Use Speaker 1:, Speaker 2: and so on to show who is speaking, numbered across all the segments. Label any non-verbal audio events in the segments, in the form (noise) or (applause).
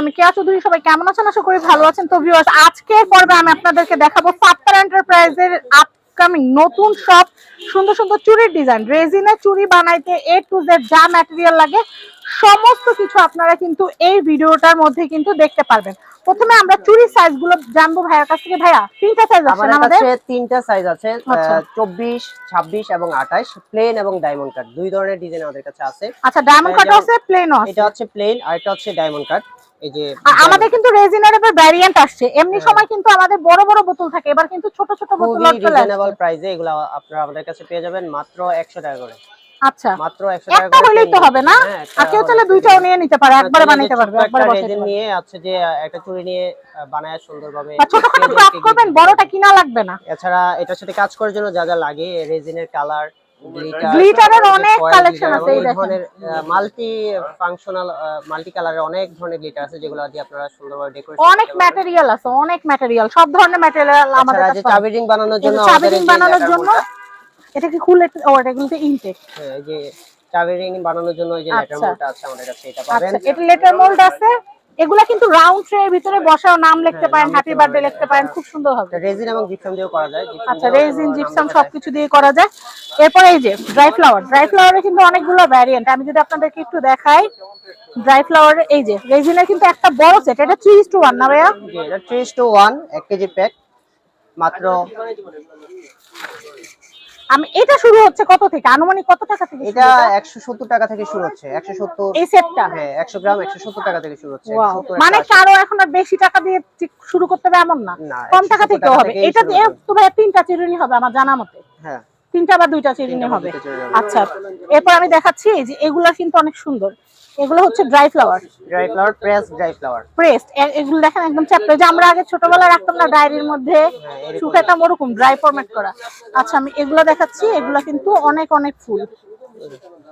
Speaker 1: আমি সবাই কেমন আছেন? ভালো আছেন। তো পর্বে আমি আপনাদেরকে দেখাবো এন্টারপ্রাইজের আপকামিং নতুন সব সুন্দর সুন্দর চুরির ডিজাইন রেজিনে চুরি বানাইতে এ টু জেড যা ম্যাটেরিয়াল লাগে সমস্ত কিছু আপনারা কিন্তু এই ভিডিওটার মধ্যে কিন্তু দেখতে পারবেন। প্রথমে আমরা চুরি সাইজগুলো জানব ভাইয়ার কাছ থেকে। ভাইয়া তিনটা সাইজ আছে
Speaker 2: আমাদের তিনটা সাইজ আছে
Speaker 1: আচ্ছা।
Speaker 2: চব্বিশ ছাব্বিশ এবং আঠাশ প্লেন এবং ডায়মন্ড কাট দুই ধরনের ডিজাইন আমাদের কাছে আছে।
Speaker 1: আচ্ছা ডায়মন্ড কাট আছে প্লেনও আছে।
Speaker 2: এটা হচ্ছে প্লেন আর এটা হচ্ছে ডায়মন্ড কাট এই যে
Speaker 1: আমাদের কিন্তু রেজিনের এবার ভ্যারিয়েন্ট আসছে। এমনি
Speaker 2: হ্যাঁ।
Speaker 1: সময় কিন্তু আমাদের বড় বড় বোতল থাকে। এবার কিন্তু ছোট ছোট বোতল চলে
Speaker 2: রিজনেবল প্রাইসে এগুলো আপনারা আমাদের কাছে পেয়ে যাবেন মাত্র একশো টাকা করে।
Speaker 1: আচ্ছা
Speaker 2: মাত্র একশো টাকা
Speaker 1: একটা
Speaker 2: করে
Speaker 1: হলেই তো হবে না?
Speaker 2: হ্যাঁ,
Speaker 1: আর কেউ চাইলে দুইটাও নিয়ে নিতে পারে একবারে বানাইতে পারবে একবারে
Speaker 2: resin নিয়ে আছে যে একটা চুড়ি নিয়ে বানায় সুন্দরভাবে প্রিয়জনকে
Speaker 1: ক্রাফট করবেন বড়টা কিনা লাগবে না।
Speaker 2: এছাড়া এটার সাথে কাজ করার জন্য যা যা লাগে রেজিনের কালার
Speaker 1: গ্লিটারের অনেক কালেকশন আছে এই দেখেন।
Speaker 2: মাল্টি ফাংশনাল মাল্টি কালারের অনেক ধরনের গ্লিটার আছে যেগুলো দিয়ে আপনারা সুন্দরভাবে ডেকোরেট
Speaker 1: অনেক ম্যাটেরিয়াল আছে অনেক ম্যাটেরিয়াল সব ধরনের ম্যাটেরিয়াল আমাদের কাছে
Speaker 2: চাবি রিং বানানোর জন্য
Speaker 1: চাবি রিং বানানোর জন্য এটা কি খুলে ও এটা কিন্তু ইনটেক
Speaker 2: হ্যাঁ, এই যে চাবি রিং বানানোর জন্য এই যে লেটার মোল্ড আছে আমাদের কাছে এটা পাবেন।
Speaker 1: আচ্ছা এটা লেটার মোল্ড আছে। এগুলা কিন্তু রাউন্ড ট্রে এর ভিতরে বসাও নাম লিখতে
Speaker 2: হ্যাঁ,
Speaker 1: পারেন হ্যাপি বার্থডে লিখতে পারেন খুব সুন্দর হবে।
Speaker 2: রেজিন এবং জিপসাম দিয়েও করা যায়
Speaker 1: আচ্ছা রেজিন জিপসাম সবকিছু দিয়ে করা যায়। এরপর এই যে ড্রাই ফ্লাওয়ার ড্রাই ফ্লাওয়ারে কিন্তু অনেকগুলো ভ্যারিয়েন্ট আমি যদি আপনাদেরকে একটু দেখাই ড্রাই ফ্লাওয়ার এই যে রেজিনের কিন্তু একটা বড় সেট এটা থ্রি টু ওয়ান না ভাইয়া?
Speaker 2: এটা 3 টু 1 1 কেজি প্যাক মাত্র
Speaker 1: আমি এটা শুরু হচ্ছে কত থেকে? আনুমানিক কত টাকা থেকে
Speaker 2: এটা 170 টাকা থেকে শুরু হচ্ছে। 170
Speaker 1: এই সেটটা?
Speaker 2: হ্যাঁ 100 গ্রাম 170 টাকা থেকে শুরু হচ্ছে।
Speaker 1: মানে কারও এখন আর বেশি টাকা দিয়ে ঠিক শুরু করতে হবে এমন না। কম টাকা
Speaker 2: 170
Speaker 1: থেকেও হবে। এটা দিয়ে। তো তিনটা চিরুনি হবে আমার জানা মতে।
Speaker 2: হ্যাঁ।
Speaker 1: তিনটা বা দুইটা চিরুনি হবে। আচ্ছা। এরপর আমি দেখাচ্ছি এই যে এগুলা কিন্তু অনেক সুন্দর। এগুলো হচ্ছে dry flower
Speaker 2: dry flower press dry flower
Speaker 1: pressed এগুলো দেখেন একদম চ্যাপ্টার যে আমরা আগে ছোটবেলায় রাখতাম না ডায়েরির মধ্যে শুকাইতাম ওরকম ড্রাই ফরম্যাট করা। আচ্ছা আমি এগুলো দেখাচ্ছি। এগুলো কিন্তু অনেক অনেক ফুল।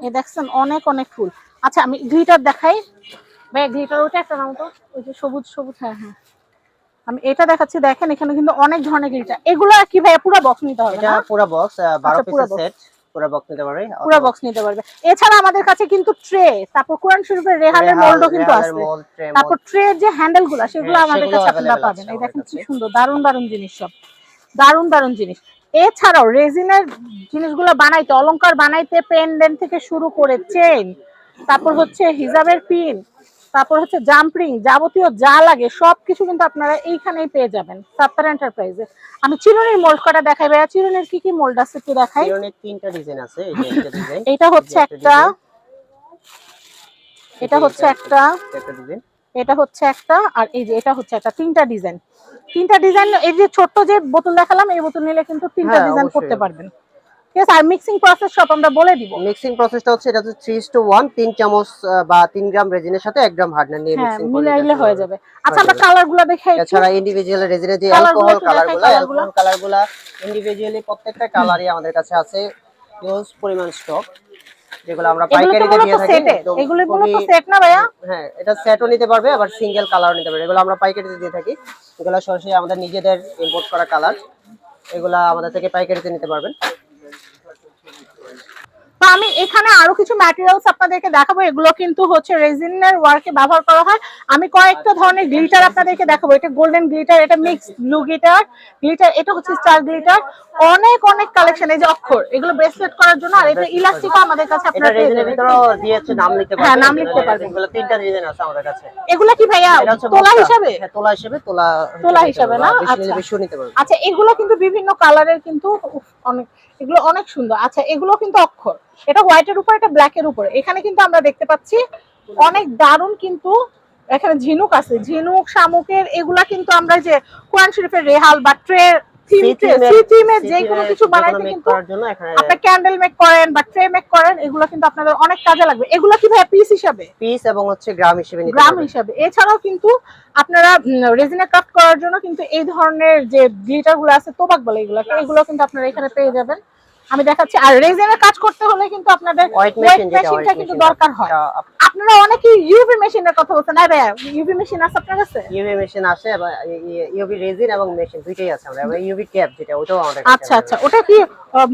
Speaker 1: এ দেখছেন অনেক অনেক ফুল। আচ্ছা আমি গ্লিটার দেখাই। ভাই গ্লিটার ওটা একটা নাম তো। ওই যে সবুজ সবুজ হ্যাঁ হ্যাঁ। আমি এটা দেখাচ্ছি। দেখেন এখানে কিন্তু অনেক ধরনের গ্লিটার এগুলো কি ভাই পুরো বক্স নিতে হবে
Speaker 2: এটা পুরো বক্স 12
Speaker 1: আচ্ছা,
Speaker 2: পিসের সেট পুরো বক্স নিতে পারবে?
Speaker 1: পুরো বক্স নিতে পারবে। এছাড়া আমাদের কাছে কিন্তু ট্রে তারপর কোরআন শরীফের রেহালের মোল্ডও কিন্তু আছে। তারপর ট্রের যে হ্যান্ডেল সেগুলো
Speaker 2: হ্যাঁ,
Speaker 1: আমাদের
Speaker 2: সেগুলো
Speaker 1: কাছে আপনারা পাবেন। এই দেখেন কি সুন্দর দারুণ দারুণ জিনিস সব। দারুণ দারুণ জিনিস। এছাড়াও রেজিনের জিনিসগুলো বানাইতে অলংকার বানাইতে পেন্ডেন্ট থেকে শুরু করে চেন তারপর হচ্ছে হিজাবের পিন তারপর হচ্ছে জাম্পরিং যাবতীয় যা লাগে সবকিছু কিন্তু আপনারা এইখানেই পেয়ে যাবেন সাত্তার এন্টারপ্রাইজে আমি চিরুনির মোল্ড করা দেখাই ভাইয়া? চিরুনির কি কি মোল্ড আছে একটু দেখাই।
Speaker 2: ইউনিট তিনটা ডিজাইন আছে এই ডিজাইন (laughs)
Speaker 1: এটা হচ্ছে একটা এটা হচ্ছে একটা
Speaker 2: একটা ডিজাইন
Speaker 1: এটা হচ্ছে একটা আর এই যে এটা হচ্ছে একটা তিনটা ডিজাইন তিনটা ডিজাইন এই যে ছোট্ট যে বোতল দেখালাম এই বোতল নিলে কিন্তু তিনটা
Speaker 2: হ্যাঁ,
Speaker 1: ডিজাইন করতে পারবেন। ঠিক আছে আর মিক্সিং প্রসেস সব আমরা বলে দিব।
Speaker 2: মিক্সিং প্রসেসটা হচ্ছে এটা হচ্ছে 3 টু 1 তিন চামচ বা 3 গ্রাম রেজিনের সাথে 1 গ্রাম হার্ডনার নিয়ে মিক্সিং
Speaker 1: মিলাইলে হয়ে যাবে। আচ্ছা আমরা কালারগুলো দেখে একটু
Speaker 2: এছাড়া ইন্ডিভিজুয়াল রেজিনের যে অ্যালকোহল
Speaker 1: একটু কালারগুলো
Speaker 2: অ্যালকোহল কালারগুলো ইন্ডিভিজুয়ালি প্রত্যেকটা কালারই আমাদের কাছে আছে। হিউজ পরিমাণ স্টক যেগুলো আমরা পাইকারিতে দিয়ে থাকি
Speaker 1: এগুলো
Speaker 2: খুবই-
Speaker 1: সেট না ভাইয়া?
Speaker 2: হ্যাঁ এটা সেটও নিতে পারবে আবার সিঙ্গেল কালারও নিতে পারবে। এগুলো আমরা পাইকারিতে দিয়ে থাকি। এগুলো সরাসরি আমাদের নিজেদের ইম্পোর্ট করা কালার এগুলা আমাদের থেকে পাইকারিতে নিতে পারবেন।
Speaker 1: তো আমি এখানে আরও কিছু ম্যাটেরিয়ালস আপনাদেরকে দেখাবো। এগুলো কিন্তু হচ্ছে রেজিনের ওয়ার্কে ব্যবহার করা হয়। আমি কয়েকটা ধরনের গ্লিটার আপনাদেরকে দেখাবো। এটা গোল্ডেন গ্লিটার এটা মিক্স ব্লু গ্লিটার গ্লিটার এটা হচ্ছে স্টার গ্লিটার অনেক অনেক কালেকশন এই যে অক্ষর এগুলো ব্রেসলেট করার জন্য। আর এটা ইলাস্টিকও আমাদের কাছে
Speaker 2: এটা
Speaker 1: আপনারা পেয়ে
Speaker 2: রেজিনের। ভিতরেও দিয়েছে নাম লিখতে পারবে
Speaker 1: হ্যাঁ, নাম লিখতে পারবে।
Speaker 2: এগুলো তিনটা ডিজাইন আছে আমাদের কাছে।
Speaker 1: এগুলো কি ভাইয়া? তোলা হিসাবে?
Speaker 2: হ্যাঁ, তোলা হিসেবে তোলা
Speaker 1: তোলা হিসাবে না? আচ্ছা। আচ্ছা এগুলো কিন্তু বিভিন্ন কালারের কিন্তু অনেক, এগুলো অনেক সুন্দর। আচ্ছা এগুলো কিন্তু অক্ষর। এটা হোয়াইটের উপর, এটা ব্ল্যাকের উপর। এখানে কিন্তু আমরা দেখতে পাচ্ছি অনেক দারুণ কিন্তু এখানে ঝিনুক আছে। ঝিনুক, শামুকের, এগুলা কিন্তু আমরা যে কোরআন শরীফের রেহাল বা ট্রে থিম যে কোনো কিছু বানাইতে কিন্তু আপনি ক্যান্ডেল মেক করেন বা ট্রে মেক করেন এগুলো কিন্তু আপনাদের অনেক কাজে লাগবে। এগুলো কি ভাই পিস হিসাবে?
Speaker 2: পিস এবং হচ্ছে গ্রাম হিসেবে নিতে
Speaker 1: গ্রাম হিসাবে। এছাড়াও কিন্তু আপনারা রেজিনা ক্রাফট করার জন্য কিন্তু এই ধরনের যে গ্লিটারগুলো আছে তোবাক বলে এগুলোকে এগুলো কিন্তু আপনারা এখানে পেয়ে যাবেন। আমি দেখাচ্ছি। আর রেজিনের কাজ করতে হলে কিন্তু আপনাদের ওয়েট মেশিনটা কিন্তু দরকার হয়। আপনারা অনেকে ইউভি মেশিনের কথা বলছেন আরে ইউভি মেশিন আছে আপনার কাছে
Speaker 2: ইউভি মেশিন আছে ইউভি রেজিন এবং মেশিন দুইটাই আছে আমাদের এবং ইউভি ক্যাপ যেটা ওটাও আমাদের
Speaker 1: আচ্ছা আচ্ছা ওটা কি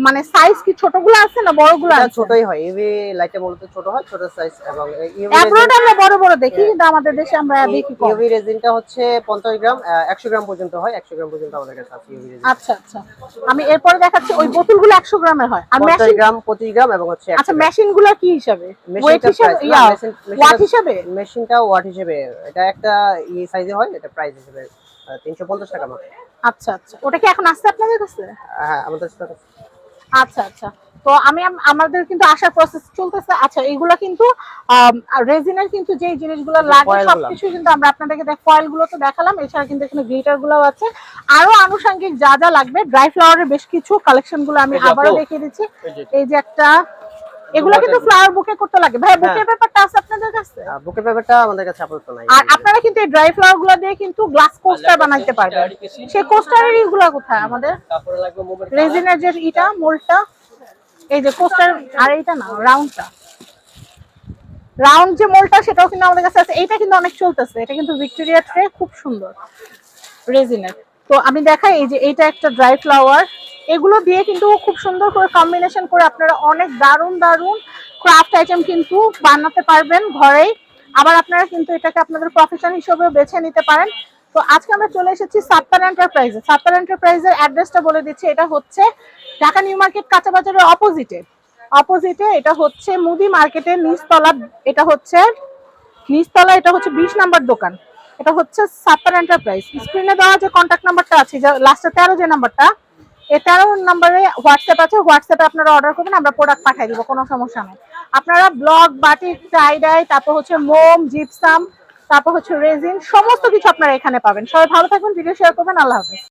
Speaker 1: মানে সাইজ কি ছোটগুলো আছে না বড়গুলো আছে
Speaker 2: ছোটই হয় ইউভি লাইটটা মূলত ছোট হয় ছোট সাইজ এবং ইউভি
Speaker 1: অ্যাব্রোড আমরা বড় বড় দেখি কিন্তু আমাদের দেশে আমরা দেখি কম
Speaker 2: ইউভি রেজিনটা হচ্ছে 50 গ্রাম 100 গ্রাম পর্যন্ত হয় 100 গ্রাম পর্যন্ত আমাদের কাছে আছে ইউভি রেজিন
Speaker 1: আচ্ছা আচ্ছা আমি এরপরে দেখাচ্ছি ওই বোতলগুলো একশো গ্রামের হয় আর
Speaker 2: 50
Speaker 1: মেশিন
Speaker 2: গ্রাম 25 গ্রাম এবং হচ্ছে
Speaker 1: আচ্ছা মেশিনগুলো কি হিসাবে ওয়েট হিসাবে ইয়া
Speaker 2: মেশিন-
Speaker 1: ওয়াট হিসাবে?
Speaker 2: মেশিনটা ওয়াট হিসেবে। এটা একটা ই সাইজে হয় এটা প্রাইস হিসেবে তিনশো পঞ্চাশ টাকা মাত্র।
Speaker 1: আচ্ছা আচ্ছা। ওটা কি এখন আসছে আপনাদের কাছে?
Speaker 2: হ্যাঁ আমাদের সাথে
Speaker 1: আচ্ছা আচ্ছা। তো আমি আমাদের কিন্তু আসার প্রসেস চলতেছে। আচ্ছা এইগুলো কিন্তু রেজিনের কিন্তু যে জিনিসগুলো লাগে সবকিছু কিন্তু আমরা আপনাদেরকে ফয়েলগুলো তো দেখালাম। এছাড়া কিন্তু এখানে গ্লিটারগুলো আছে। আরও আনুষঙ্গিক যা যা লাগবে ড্রাই ফ্লাওয়ারের বেশ কিছু কালেকশনগুলো আমি আবারও দেখিয়ে দিচ্ছি।
Speaker 2: এই যে
Speaker 1: একটা এগুলো কিন্তু ফ্লাওয়ার বুকে করতে লাগে। ভাই বুকের
Speaker 2: হ্যাঁ।
Speaker 1: ব্যাপারটা আছে আপনাদের কাছে?
Speaker 2: বুকের পেপারটা আমাদের কাছে আপাতত নাই।
Speaker 1: আর আপনারা কিন্তু এই ড্রাই ফ্লাওয়ারগুলো দিয়ে কিন্তু গ্লাস কোস্টার বানাইতে পারবেন। সেই কোস্টারের ইগুলো কোথায় আমাদের?
Speaker 2: তারপরে লাগবে মোবাইল
Speaker 1: রেজিনের যে মোলটা এই যে কোস্টার আর এইটা না রাউন্ডটা রাউন্ড যে মোলটা সেটাও কিন্তু আমাদের কাছে আছে। এইটা কিন্তু অনেক চলতেছে। এটা কিন্তু ভিক্টোরিয়া ট্রে খুব সুন্দর। রেজিনের তো আমি দেখাই এই যে এইটা একটা ড্রাই ফ্লাওয়ার এগুলো দিয়ে কিন্তু খুব সুন্দর করে কম্বিনেশন করে আপনারা অনেক দারুণ দারুণ ক্রাফট আইটেম কিন্তু বানাতে পারবেন ঘরেই। আবার আপনারা কিন্তু এটাকে আপনাদের প্রফেশন হিসেবেও বেছে নিতে পারেন। তো আজকে আমরা চলে এসেছি সাত্তার এন্টারপ্রাইজে সাত্তার এন্টারপ্রাইজের অ্যাড্রেসটা বলে দিচ্ছি, এটা হচ্ছে ঢাকা নিউ মার্কেট কাঁচা বাজারের অপোজিটে অপোজিটে এটা হচ্ছে মুদি মার্কেটের নিচতলা, এটা হচ্ছে নিচতলা, এটা হচ্ছে বিশ নাম্বার দোকান। এটা হচ্ছে সাত্তার এন্টারপ্রাইজ স্ক্রিনে দেওয়া যে কন্ট্যাক্ট নাম্বারটা আছে লাস্টে তেরো যে নাম্বারটা তেরো নাম্বারে হোয়াটসঅ্যাপ আছে হোয়াটসঅ্যাপে আপনারা অর্ডার করবেন, আমরা প্রোডাক্ট পাঠিয়ে দিব, কোনো সমস্যা নেই। আপনারা ব্লক বাটিক টাইডাই তারপর হচ্ছে মোম জিপসাম তারপর হচ্ছে রেজিন সমস্ত কিছু আপনারা এখানে পাবেন। সবাই ভালো থাকবেন ভিডিও শেয়ার করবেন, আল্লাহ হাফেজ।